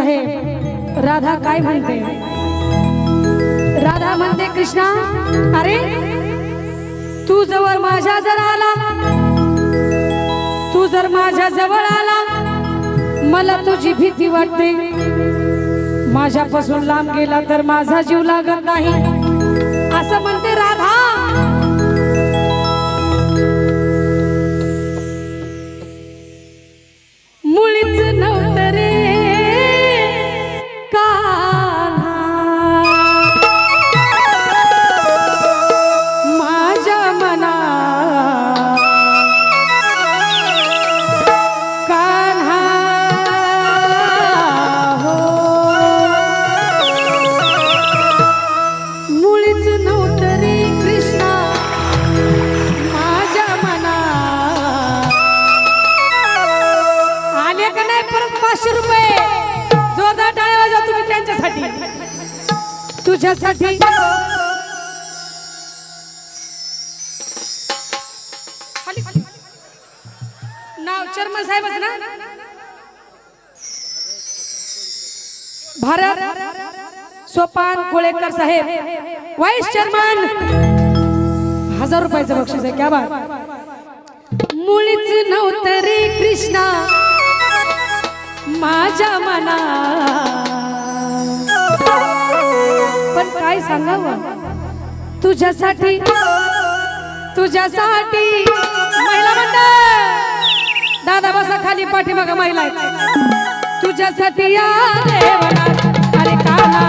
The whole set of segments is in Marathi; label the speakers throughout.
Speaker 1: साहेब राधा काय म्हणते? राधा म्हणते कृष्णा अरे तू जवळ माझ्या जर आला तू जर माझ्या जवळ आला मला तुझी भीती वाटते. माझ्यापासून लांब गेला तर माझा जीव लागत नाही. असं म्हणते तुझ्यासाठी. नाव चर्म साहेबच ना? भारत सोपान कोळेकर साहेब व्हाईस चेअरमन हजार रुपयाचं बक्षीस आहे क्या बात. मुळीच नव्हतं रे कृष्णा. माझ्या मना काय सांगावं? तुझ्यासाठी तुझ्यासाठी महिला मंडळ! दादा बसा खाली पाठीमागा महिला तुझ्यासाठी या देवनाथ अरे काना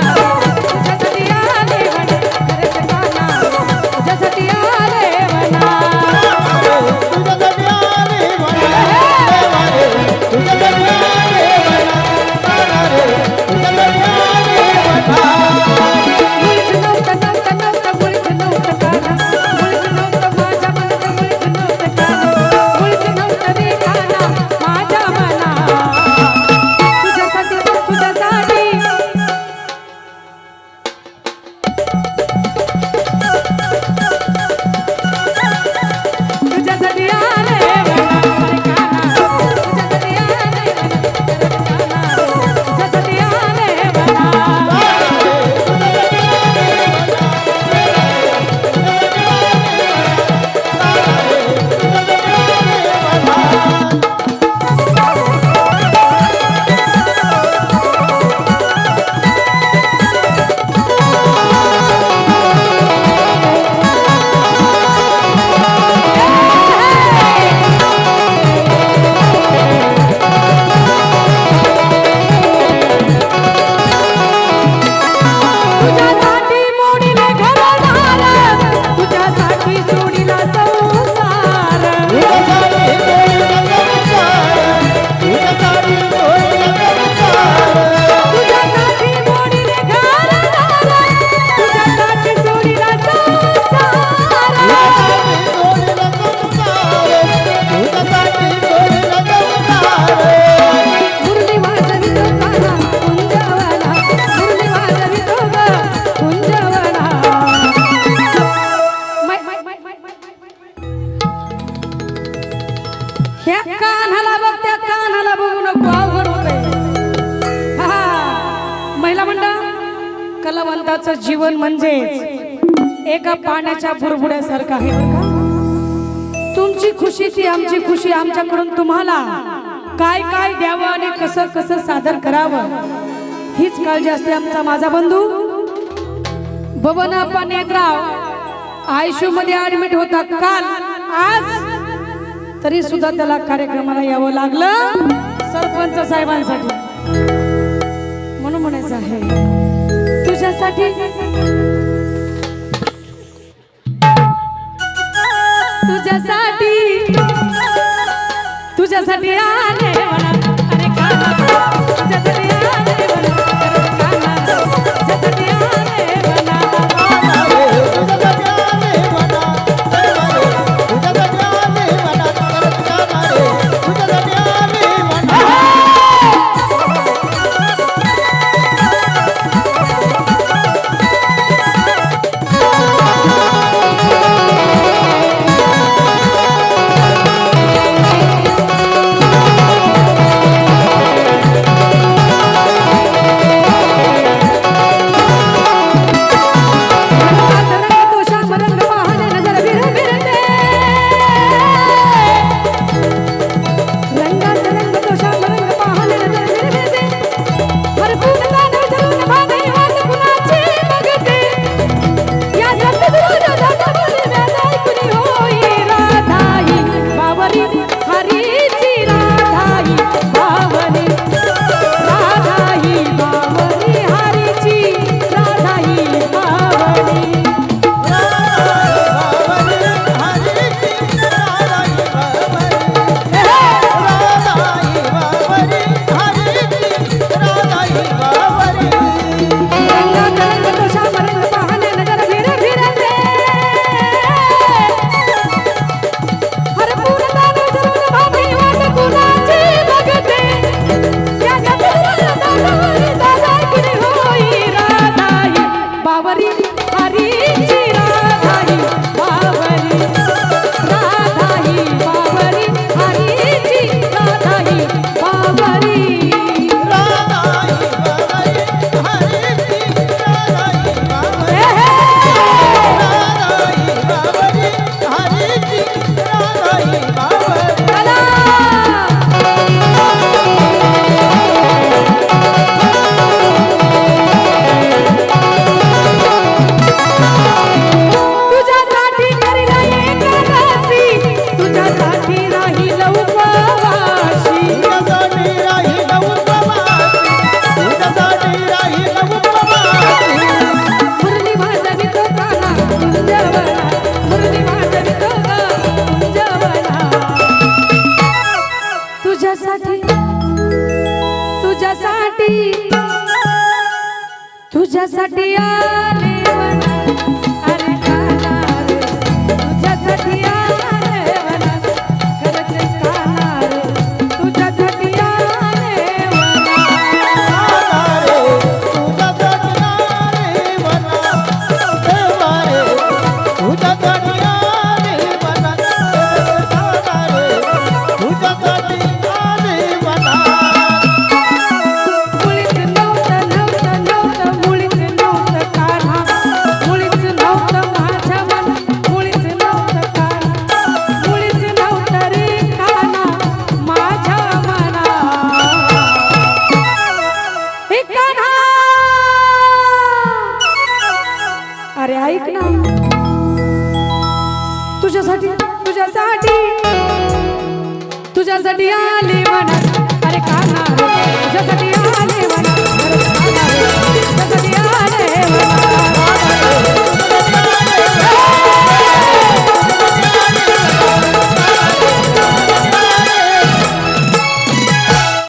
Speaker 1: कानाला बघ त्या कानाला बघू नको अवघड होतंय. हा, महिला मंडळ कलावंताचं जीवन म्हणजे एका पाण्याच्या बुरबुड्यासारखं आहे. तुमची खुशी ती आमची खुशी आमच्याकडून तुम्हाला. काय काय द्यावं आणि कसं कसं सादर करावं हीच काळजी असते आमचा माझा बंधू. बबन अप्पा नेत्राव आयशू मध्ये ऍडमिट होता. काल आज तरी सुद्धा त्याला कार्यक्रमाला यावं लागलं सरपंच साहेबांसाठी. म्हणून म्हणायचं आहे तुझ्यासाठी तुझ्यासाठी तुझ्यासाठी तुझ्यासाठी आले म्हणा अरे काना तुझ्यासाठी आले म्हणा